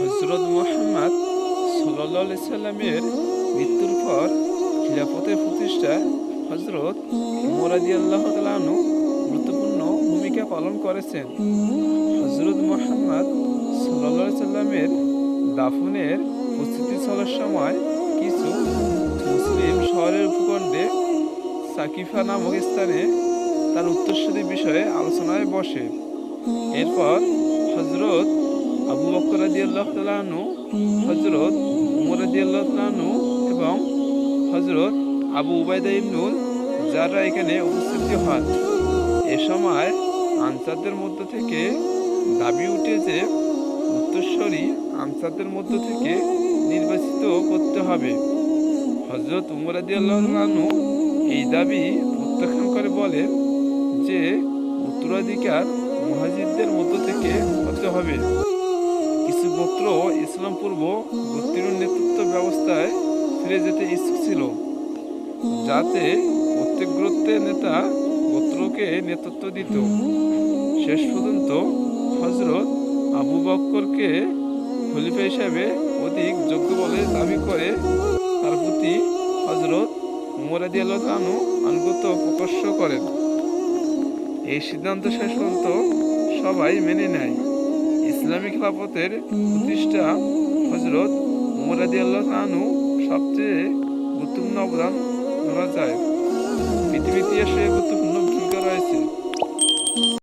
হজরত মোহাম্মদ সাল্লাহ সাল্লামের মৃত্যুর পর খিলাফতের প্রতিষ্ঠা হজরত মোরাদি আল্লাহ তালু গুরুত্বপূর্ণ ভূমিকা পালন করেছেন। হজরত মোহাম্মদ সাল্লাহ সাল্লামের দাফনের প্রস্তুতি চলার সময় কিছু মুসলিম শহরের উপকণ্ডে সাকিফা নামক স্থানে তার উত্তরসূরি বিষয়ে আলোচনায় বসে। এরপর হজরত বকর হজরত উমর রাদিয়াল্লাহু তাআলা এবং হজরত আবু উবাইদা ইবনুল যারা এখানে উপস্থিত হন। এ সময় আনসারদের মধ্য থেকে দাবি উঠে যে উত্তরস্বরী আনসারদের মধ্য থেকে নির্বাচিত করতে হবে। হজরত উমর রাদিয়াল্লাহু এই দাবি প্রত্যাখ্যান করে বলেন যে উত্তরাধিকার মুহাজিরদের মধ্য থেকে হতে হবে। গোত্র ইসলাম পূর্ব গোত্রীয় নেতৃত্ব ব্যবস্থায় ফিরে যেতে ইচ্ছুক ছিল, যাতে প্রত্যেক গোত্রের নেতা গোত্রকে নেতৃত্ব দিত। শেষ পর্যন্ত হজরত আবু বক্করকে খলিফা হিসাবে অধিক যোগ্য বলে দাবি করে, তার প্রতি হজরত উমরাদি আল্লাহ আনুগত্য প্রকাশ করেন। এই সিদ্ধান্ত শেষ পর্যন্ত সবাই মেনে নেয়। ইসলামী খিলাফতের প্রতিষ্ঠা হজরত মোরাদি আল্লাহ সবচেয়ে গুরুত্বপূর্ণ অবদান ধরা যায়। পৃথিবী ইতিহাসে গুরুত্বপূর্ণ